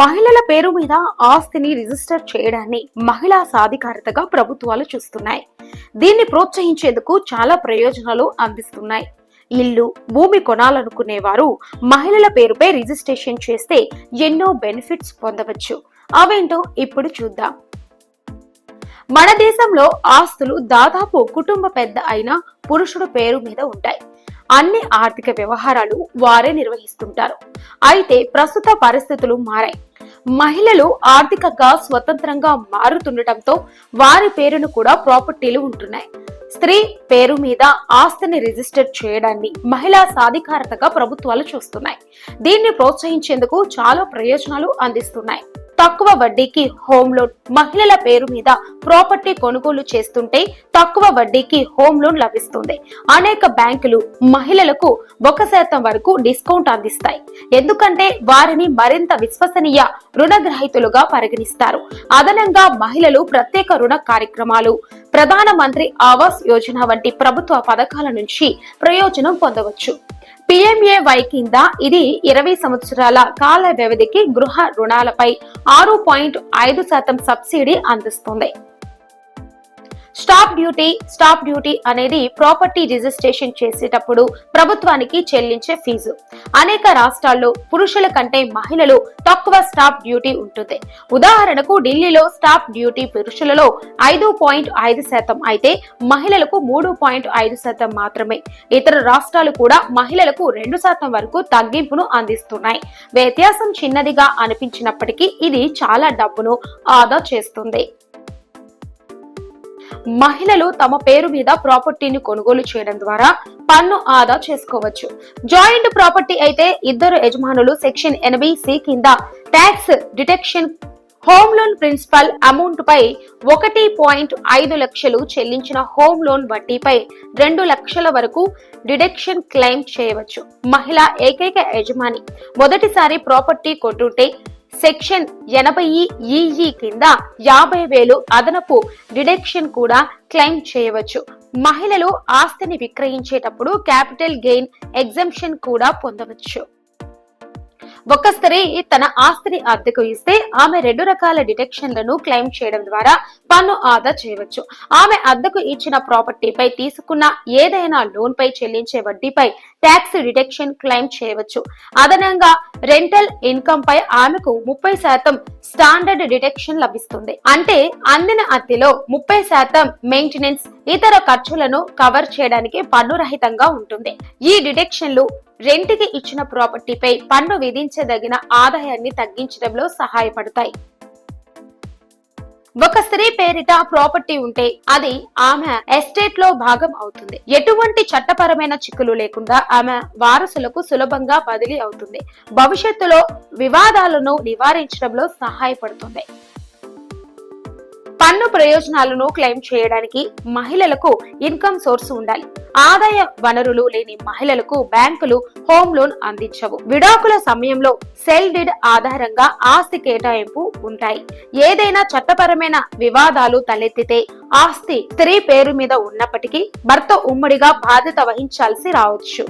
మహిళల పేరు మీద ఆస్తిని రిజిస్టర్ చేయడాన్ని మహిళా సాధికారతగా ప్రభుత్వాలు చూస్తున్నాయి. దీన్ని ప్రోత్సహించేందుకు చాలా ప్రయోజనాలు అందిస్తున్నాయి. ఇల్లు భూమి కొనాలనుకునే వారు మహిళల పేరుపై రిజిస్ట్రేషన్ చేస్తే ఎన్నో బెనిఫిట్స్ పొందవచ్చు. అవేంటో ఇప్పుడు చూద్దాం. మన దేశంలో ఆస్తులు దాదాపు కుటుంబ పెద్ద అయిన పురుషుడు పేరు మీద ఉంటాయి. అన్ని ఆర్థిక వ్యవహారాలు వారే నిర్వహిస్తుంటారు. అయితే ప్రస్తుత పరిస్థితులు మారాయి. మహిళలు ఆర్థికంగా స్వతంత్రంగా మారుతుండటంతో వారి పేరును కూడా ప్రాపర్టీలు ఉంటున్నాయి. స్త్రీ పేరు మీద ఆస్తిని రిజిస్టర్ చేయడాన్ని మహిళా సాధికారతగా ప్రభుత్వాలు చూస్తున్నాయి. దీన్ని ప్రోత్సహించేందుకు చాలా ప్రయోజనాలు అందిస్తున్నాయి. తక్కువ వడ్డీకి హోమ్ లోన్ మహిళల పేరు మీద ప్రాపర్టీ కొనుగోలు చేస్తుంటే తక్కువ వడ్డీకి హోమ్ లోన్ లభిస్తుంది. అనేక బ్యాంకులు మహిళలకు ఒక శాతం వరకు డిస్కౌంట్ అందిస్తాయి. ఎందుకంటే వారిని మరింత విశ్వసనీయ రుణగ్రహీతులుగా పరిగణిస్తారు. అదనంగా మహిళలు ప్రత్యేక రుణ కార్యక్రమాలు ప్రధాన మంత్రి ఆవాస్ యోజన వంటి ప్రభుత్వ పథకాల నుంచి ప్రయోజనం పొందవచ్చు. పిఎంఏవై కింద ఇది ఇరవై సంవత్సరాల కాల వ్యవధికి గృహ రుణాలపై ఆరు పాయింట్ ఐదు శాతం సబ్సిడీ అందిస్తుంది. స్టాప్ డ్యూటీ స్టాప్ డ్యూటీ అనేది ప్రాపర్టీ రిజిస్ట్రేషన్ చేసేటప్పుడు ప్రభుత్వానికి చెల్లించే ఫీజు. అనేక రాష్ట్రాల్లో పురుషుల కంటే మహిళలు తక్కువ స్టాప్ డ్యూటీ ఉంటుంది. ఉదాహరణకు ఢిల్లీలో స్టాప్ డ్యూటీ పురుషులలో ఐదు పాయింట్ ఐదు శాతం అయితే మహిళలకు మూడు పాయింట్ ఐదు శాతం మాత్రమే. ఇతర రాష్ట్రాలు కూడా మహిళలకు రెండు శాతం వరకు తగ్గింపును అందిస్తున్నాయి. వ్యత్యాసం చిన్నదిగా అనిపించినప్పటికీ ఇది చాలా డబ్బును ఆదా చేస్తుంది. మహిళలు తమ పేరు మీద ప్రాపర్టీని కొనుగోలు చేయడం ద్వారా పన్ను ఆదా చేసుకోవచ్చు. జాయింట్ ప్రాపర్టీ అయితే ఇద్దరు యజమానులు సెక్షన్ ఎనభై సి కింద tax detection home loan principal amount పై ఒకటి పాయింట్ ఐదు లక్షలు చెల్లించిన హోమ్ లోన్ వడ్డీపై రెండు లక్షల వరకు డిడక్షన్ క్లెయిమ్ చేయవచ్చు. మహిళ ఏకైక యజమాని. మొదటిసారి ప్రాపర్టీ కొట్టుంటే సెక్షన్ ఎనభై ఈఈ కింద యాభై వేలు అదనపు డిడక్షన్ కూడా క్లెయిమ్ చేయవచ్చు. మహిళలు ఆస్తిని విక్రయించేటప్పుడు క్యాపిటల్ గెయిన్ ఎగ్జంప్షన్ కూడా పొందవచ్చు. ఒక స్త్రీ తన ఆస్తిని అద్దెకు ఇస్తే ఆమె రెండు రకాల డిటెక్షన్లను క్లెయిమ్ చేయడం ద్వారా పన్ను ఆదా చేయవచ్చు. ఆమె అద్దెకు ఇచ్చిన ప్రాపర్టీపై తీసుకున్న ఏదైనా లోన్ పై చెల్లించే వడ్డీపై ట్యాక్స్ డిటెక్షన్ క్లెయిమ్ చేయవచ్చు. అదనంగా రెంటల్ ఇన్కమ్ పై ఆమెకు ముప్పై శాతం స్టాండర్డ్ డిటెక్షన్ లభిస్తుంది. అంటే అందిన అద్దెలో ముప్పై శాతం మెయింటెనెన్స్ ఇతర ఖర్చులను కవర్ చేయడానికి పన్ను రహితంగా ఉంటుంది. ఈ డిటెక్షన్లు రెంటికి ఇచ్చిన ప్రాపర్టీపై పన్ను విధించదగిన ఆదాయాన్ని తగ్గించడంలో సహాయపడతాయి. ఒక స్త్రీ పేరిట ప్రాపర్టీ ఉంటే అది ఆమె ఎస్టేట్లో భాగం అవుతుంది. ఎటువంటి చట్టపరమైన చిక్కులు లేకుండా ఆమె వారసులకు సులభంగా బదిలీ అవుతుంది. భవిష్యత్తులో వివాదాలను నివారించడంలో సహాయపడుతుంది. పన్ను ప్రయోజనాలను క్లెయిమ్ చేయడానికి మహిళలకు ఇన్కమ్ సోర్స్ ఉండాలి. ఆదాయ వనరులు లేని మహిళలకు బ్యాంకులు హోమ్ లోన్ అందించవు. విడాకుల సమయంలో సెల్ డిడ్ ఆధారంగా ఆస్తి కేటాయింపు ఉంటాయి. ఏదైనా చట్టపరమైన వివాదాలు తలెత్తితే ఆస్తి స్త్రీ పేరు మీద ఉన్నప్పటికీ భర్త ఉమ్మడిగా బాధ్యత వహించాల్సి రావచ్చు.